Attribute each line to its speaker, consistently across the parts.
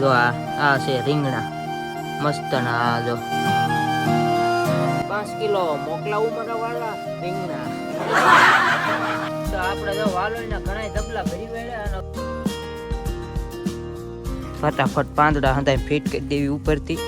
Speaker 1: જો આ આ છે રીંગણા. મસ્ત ના આ જો. પાંચ કિલો મોકલાવું મારા વાળા રીંગણા. તો આપણે જો વાલોઈના ઘણા ધબલા ભરી વેળ્યા ફટાફટ પાંદડા હંધાઈ ફીટ કરી દેવી ઉપરથી.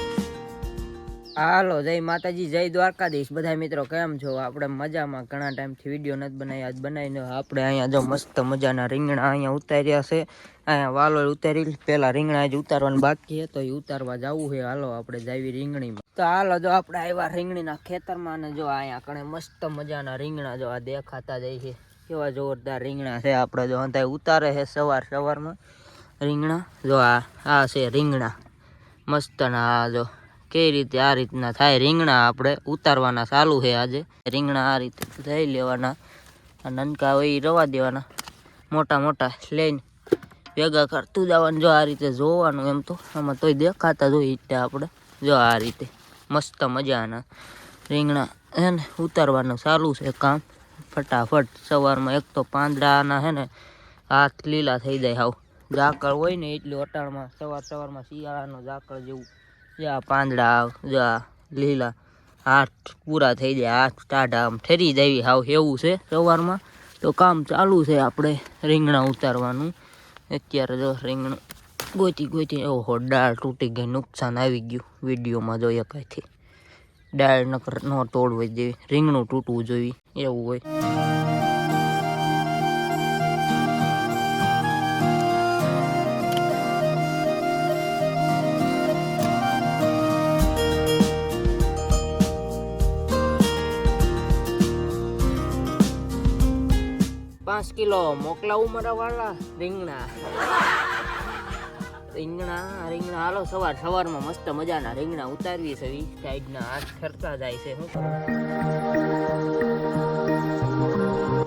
Speaker 1: હાલો, જય માતાજી, જય દ્વારકાધીશ. બધા મિત્રો, કેમ છો? આપણે મજામાં. ઘણા ટાઈમથી વીડિયો નથી બનાવી આજ બનાવીને આપણે અહીંયા જો મસ્ત મજાના રીંગણા અહીંયા ઉતાર્યા છે. અહીંયા વાલો ઉતારી પેલા રીંગણા જ ઉતારવાનું બાકી છે, તો એ ઉતારવા જવું છે. હાલો, આપણે જાવી રીંગણીમાં. તો હાલો, જો આપણે આવ્યા રીંગણીના ખેતરમાં અને જો અહીંયા કણે મસ્ત મજાના રીંગણા જો આ દેખાતા જાય છે. કેવા જોરદાર રીંગણા છે. આપણે જો અંધાય ઉતારે છે સવાર સવારમાં. રીંગણા, જો આ આ છે રીંગણા. મસ્ત ના આ જો કઈ રીતે આ રીતના થાય? રીંગણા આપણે ઉતારવાના ચાલુ છે આજે. રીંગણા આ રીતે થઈ લેવાના. નનકા હોય ઈ રવા દેવાના. મોટા મોટા લઈને ભેગા કરતું જવાનું જો આ રીતે જોવાનું એમ તો. આમાં તોય દેખાતા જ હોય આપણે. જો આ રીતે મસ્ત મજાના રીંગણા હે ને ઉતારવાનું ચાલુ છે કામ. ફટાફટ સવારમાં એક તો પાંદડાના હે ને હાથ લીલા થઈ જાય હાવ. ઝાકળ હોય ને એટલું અટાણમાં સવાર સવારમાં શિયાળાનું ઝાકળ જેવું. જે પાંદડા જા લીલા, હાથ પૂરા થઈ જાય, હાથ ટાઢા આમ ઠરી જાય હાવ એવું છે સવારમાં. તો કામ ચાલુ છે આપણે રીંગણા ઉતારવાનું. અત્યારે જો રીંગણું ગોતી ગોતી, ઓહો, દાળ તૂટી ગઈ, નુકસાન આવી ગયું. વિડીયોમાં જોઈએ કાંઈથી. દાળ નકર ન તોડવી જેવી રીંગણું તૂટવું જોઈએ, એવું હોય. પાંચ કિલો મોકલાવું મારા વાળા રીંગણા. રીંગણા રીંગણા. હાલો, સવાર, સવારમાં મસ્ત મજાના રીંગણા ઉતારવી છે. સાઈડના હાથ ખરતા જાય છે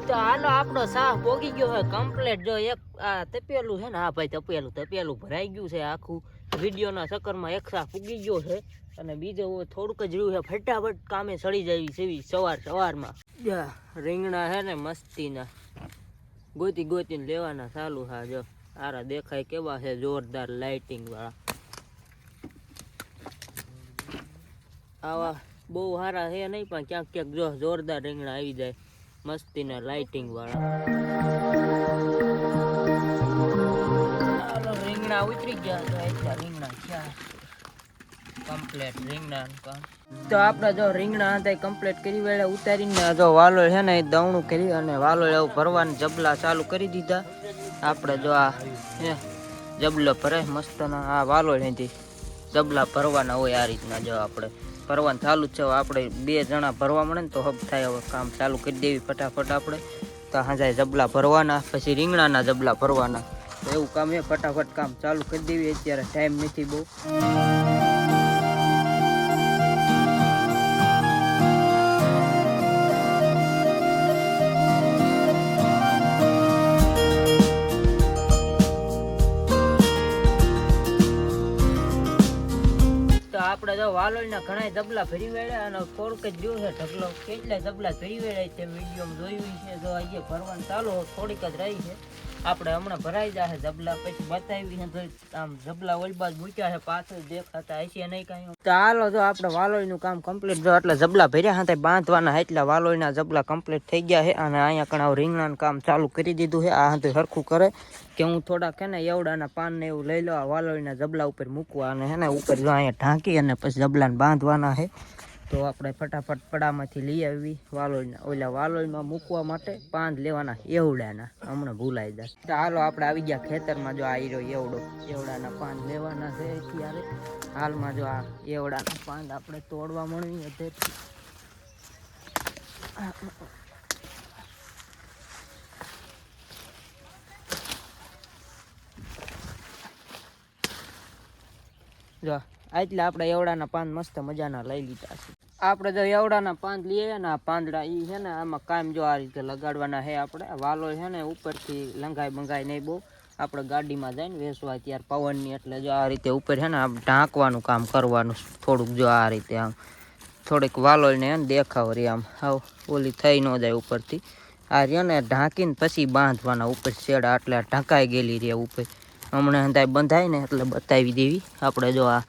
Speaker 1: તો હાલો, આપણો સાહ પોગી ગયો હોય કમ્પ્લેટ જો એક, આ તપેલું છે ને, હા ભાઈ, તપેલું તપેલું ભરાઈ ગયું છે આખું. વિડીયોના ચક્કરમાં એક સાહ પૂગી ગયો છે અને બીજો થોડુંક જ રહ્યું છે. ફટાફટ કામે સડી જાય છે સવાર, સવારમાં. રીંગણા છે ને, મસ્તીના. ગોતી ગોતીને લેવાના ચાલુ હા, જો. આરા દેખાય કેવા છે જોરદાર લાઇટિંગ વાળા. આવા બહુ સારા છે નહીં, પણ ક્યાંક ક્યાંક જો જોરદાર રીંગણા આવી જાય, મસ્તીના લાઇટિંગ વાળા. રીંગણા ઉતરી ગયા રીંગણા ક્યાં? કમ્પ્લેટ રીંગણા તો આપણે જો રીંગણા હતા કમ્પ્લીટ કરી વેળા ઉતારીને જો વાલોળ છે ને એ દવણું કરી અને વાલોળ એવું ભરવાના જબલા ચાલુ કરી દીધા. આપણે જો આ જબલો ભરે મસ્તના આ વાલોળ હતી જબલા ભરવાના હોય આ રીતના જો આપણે. ભરવાનું ચાલુ છે આપણે બે જણા ભરવા મળે ને તો હબ થાય હવે કામ ચાલુ કરી દેવી ફટાફટ આપણે. તો હાજાય જબલા ભરવાના, પછી રીંગણાના જબલા ભરવાના. એવું કામ એ ફટાફટ કામ ચાલુ કરી દેવી, અત્યારે ટાઈમ નથી બહુ. વાલોળના ઘણા ધબલા ફેરી વેળ્યા અને થોડુંક જ જોશે ઢગલો. કેટલા ધબલા ફેરી વેળાય તે વિડીયોમાં જોયું છે તો આજે ભરવાનું ચાલુ થોડીક જ રહી છે. આપણે હમણાં ભરાઈ જશે જબલા પછી બતાવી છે આમ ધબલા ઓલબાજ મૂક્યા છે પાછળ, દેખાતા હશે નહીં કાંઈ તો હાલો જો આપણે વાલોળનું કામ કમ્પ્લીટ જો એટલે જબલા ભર્યા હતા બાંધવાના એટલા વાલોળના જબલા કમ્પ્લીટ થઈ ગયા છે અને અહીંયા કણા રીંગણાનું કામ ચાલુ કરી દીધું છે આ હાથે સરખું કરે કે હું થોડાક હે ને એવડાના પાન ને એવું લઈ લો, આ વાલોઈના જબલા ઉપર મૂકવા અને હે ને, ઉપર જો અહીંયા ઢાંકી અને પછી જબલાને બાંધવાના છે તો આપણે ફટાફટ પડામાંથી લઈ આવી વાલોળના ઓલા વાલોળમાં મૂકવા માટે પાંદ લેવાના એવડાના. હમણાં ભૂલાઈ જાય. હાલો આપણે આવી ગયા ખેતરમાં જો આ હીરો એવડો એવડાના પાન લેવાના છે ત્યારે હાલમાં જો આ એવડાના પાંદ આપણે તોડવા મળવી અત્યારે જો એટલે આપણે એવડાના પાન મસ્ત મજાના લઈ લીધા છે. આપણે જો એવડાના પાંદ લઈએ ને આ પાંદડા એ છે ને આમાં કાયમ જો આ રીતે લગાડવાના છે આપણે. વાલો છે ને ઉપરથી લંગાઈ બંગાઈ નહીં બહુ આપણે ગાડીમાં જાય ને વેસવા ત્યારે પવનની એટલે જો આ રીતે ઉપર છે ને આમ ઢાંકવાનું કામ કરવાનું થોડુંક જો આ રીતે આમ થોડીક વાલોળને એને દેખાવ રે આમ. હાવ ઓલી થઈ ન જાય ઉપરથી. આ રહ્યો ને ઢાંકીને પછી બાંધવાના ઉપર શેડા એટલે ઢંકાઈ ગયેલી રે ઉપર. હમણાં બંધાય ને એટલે બતાવી દેવી. આપણે જો આ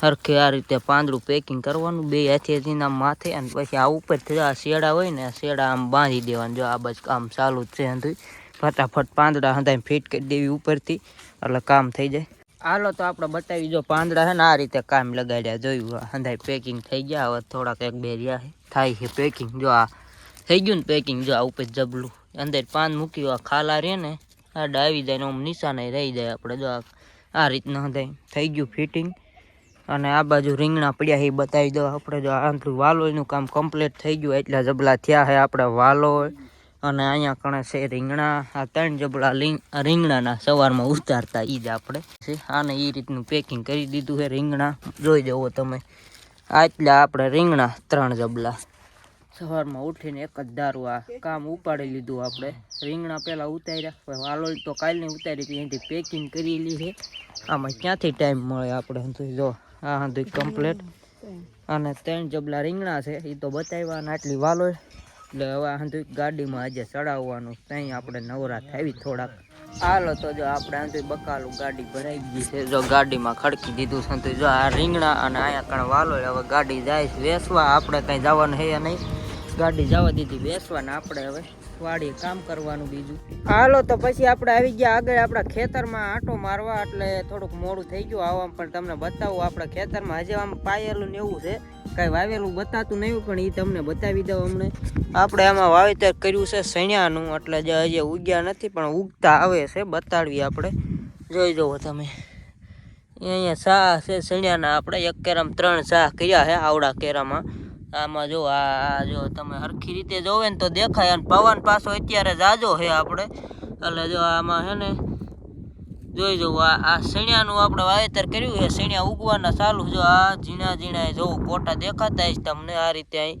Speaker 1: હરખે આ રીતે પાંદડું પેકિંગ કરવાનું, બે હાથેથી આમ માથે અને પછી આ ઉપરથી આ શેડા હોય ને શેડા આમ બાંધી દેવાનું. જો આ બસ કામ ચાલુ જ છે હંધુય. ફટાફટ પાંદડા હંધાઈ ફિટ કરી દેવી ઉપરથી, એટલે કામ થઈ જાય. હાલો તો આપણે બતાવી, જો પાંદડા છે ને આ રીતે કામ લગાડ્યા, જોયું હંધાઈ પેકિંગ થઈ ગયા, હવે થોડાક એક બે રહ્યા છે થાય છે પેકિંગ જો આ થઈ ગયું ને પેકિંગ જો આ ઉપર જબલું. અંદર પાન મૂક્યું, આ ખાલા રહે ને, આ ડાવી જાય ને આમ નિશાને રહી જાય આપણે, જો આ રીતના હંધાઈ થઈ ગયું ફિટિંગ અને આ બાજુ રીંગણા પડ્યા એ બતાવી દો. આપણે જો આંતરું વાલોયનું કામ કમ્પ્લીટ થઈ ગયું, એટલા જબલા થયા છે આપણે વાલોય. અને અહીંયા કણે છે રીંગણા. આ ત્રણ જબલા રીંગણાના સવારમાં ઉતારતા એ જ આપણે આને એ રીતનું પેકિંગ કરી દીધું છે રીંગણા. જોઈ જવો તમે. આટલા આપણે રીંગણા ત્રણ જબલા. સવારમાં ઉઠીને એક જ દારૂ આ કામ ઉપાડી લીધું આપણે. રીંગણા પહેલાં ઉતાર્યા વાલોલ તો કાલની ઉતારી હતી એનાથી પેકિંગ કરેલી છે આમાં ક્યાંથી ટાઈમ મળે આપણે? જો આ હંધુય કમ્પ્લેટ અને ત્રણ જબલા રીંગણા છે એ તો બતાવ્યા ને આટલી વાલો એટલે હવે આ હંધુય ગાડીમાં આજે ચડાવવાનું. ત્યાં આપણે નવરા થાવી થોડાક. હાલો તો જો આપણે આંધુય બકાલું ગાડી ભરાઈ ગઈ છે. જો ગાડીમાં ખડકી દીધું છે તો જો આ રીંગણા અને અહીંયા કણ વાલો હવે ગાડી જાય છે. વેસવા આપણે કંઈ જવાનું હે નહીં. ગાડી જવા દીધી બેસવાને આપણે હવે. વાડીએ કામ કરવાનું બીજું. હાલો તો પછી આપણે આવી ગયા આગળ આપણા ખેતરમાં આંટો મારવા એટલે થોડુંક મોડું થઈ ગયું. આવવા પણ તમને બતાવું. આપણા ખેતરમાં હજી આમ પાયેલું ને એવું છે. કાંઈ વાવેલું બતાતું નહીં પણ એ તમને બતાવી દઉં અમને. આપણે આમાં વાવેતર કર્યું છે સણ્યાનું એટલે જે હજી ઉગ્યા નથી, પણ ઉગતા આવે છે. બતાડવી આપણે. જોઈ જુઓ તમે. અહીંયા શાહ છે સણ્યાના આપણે એક કેરામ ત્રણ શાહ કર્યા છે આવડા કેરામાં. આમાં જો આ જો તમે સરખી રીતે જોવે ને તો દેખાય અને પવન પાછો અત્યારે જાજો છે આપણે. એટલે જો આમાં છે ને, જોઈ જવું આ આ સણિયાનું આપણે વાવેતર કર્યું છે સણિયા ઉગવાના ચાલુ જો આ ઝીણા ઝીણા જોવું કોટા દેખાતા જ તમને આ રીતે અહીં.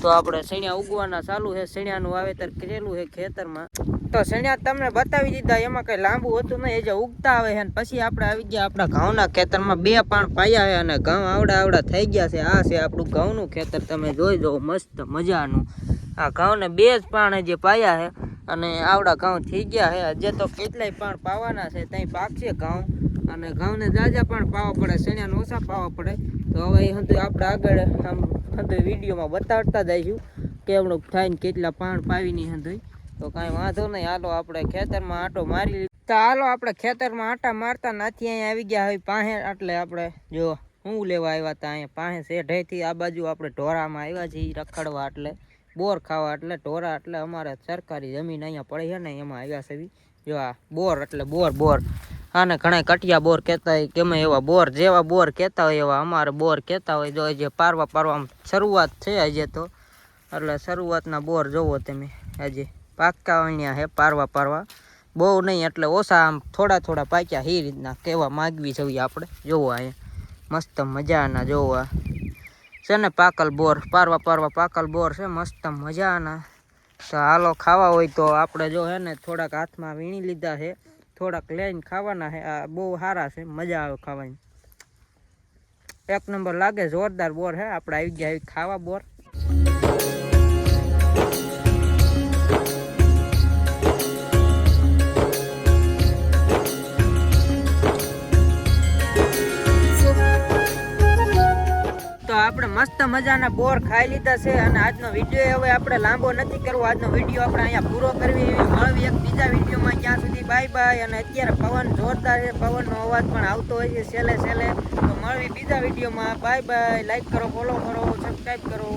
Speaker 1: તો આપણે સણિયા ઉગવાના ચાલુ છે સણિયાનું વાવેતર કરેલું છે ખેતરમાં. તો સણિયા તમને બતાવી દીધા, એમાં કઈ લાંબુ હતું નહીં, એ જે ઉગતા આવે છે પછી આપણે આવી ગયા, આપણા ઘઉંના ખેતરમાં બે પાણ પાયા છે અને ઘઉં આવડા આવડા થઈ ગયા છે. આ છે આપણું ઘઉંનું ખેતર, તમે જોઈ જો મસ્ત મજાનું. આ ઘઉંને બે જ પાણ જે પાયા છે અને આવડા ઘઉં થઈ ગયા છે. હજે તો કેટલાય પાણ પાવાના છે ત્યાં પાકશે ઘઉં અને ઘઉંને જાજા પણ પાવા પડે સણિયાને ઓછા પાવા પડે. તો હવે હતું આપણે આગળ આમ હતું વિડીયોમાં બતાવતા જઈશું કેવડું થાય ને કેટલા પાણ પાવીની હતું તો કાંઈ વાંધો નહીં. હાલો, આપણે ખેતરમાં આંટો મારી તો હાલો, આપણે ખેતરમાં આંટા મારતા નથી અહીંયા આવી ગયા હવે પાસે એટલે આપણે જો, હું લેવા આવ્યા હતા અહીંયા? પાસે શેઢેથી આ બાજુ આપણે ઢોરામાં આવ્યા છીએ રખડવા એટલે, બોર ખાવા એટલે, ઢોરા એટલે અમારે સરકારી જમીન અહીંયા પડી છે ને એમાં આવ્યા છે જો આ બોર એટલે બોર બોર. આને ઘણા કટિયા બોર કહેતા હોય કેમ એવા બોર જેવા બોર કહેતા હોય, એવા અમારે બોર કહેતા હોય. જો જે પારવા પારવા શરૂઆત છે આજે તો. એટલે શરૂઆતના બોર જોવો તમે હજી પાકા અહીંયા હે, પારવા પારવા. બહુ નહીં, એટલે ઓછા આમ થોડા થોડા પાક્યા એ રીતના કહેવા માગવી જોઈએ આપણે. જોવો અહીંયા, મસ્ત મજાના જોવા છે ને પાકલ બોર, પારવા પારવા પાકલ બોર છે, મસ્ત મજાના. તો હાલો ખાવા હોય તો આપણે જો હે ને થોડાક હાથમાં વીણી લીધા છે. થોડાક લઈને ખાવાના છે, આ બહુ સારા છે, મજા આવે ખાવાની. એક નંબર લાગે જોરદાર બોર હે, આપણે આવી ગયા આવી ખાવા બોર. મસ્ત મજાના બોર ખાઈ લીધા છે અને આજનો વીડિયો હવે આપણે લાંબો નથી કરવો. આજનો વીડિયો આપણે અહીંયા પૂરો કરવી એવી મળવી એક બીજા વિડીયોમાં. ત્યાં સુધી બાય બાય અને અત્યારે પવન જોરદાર છે. પવનનો અવાજ પણ આવતો હોય છે સેલે સેલે તો મળવી બીજા વિડીયોમાં. બાય બાય લાઈક કરો ફોલો કરો સબસ્ક્રાઈબ કરો.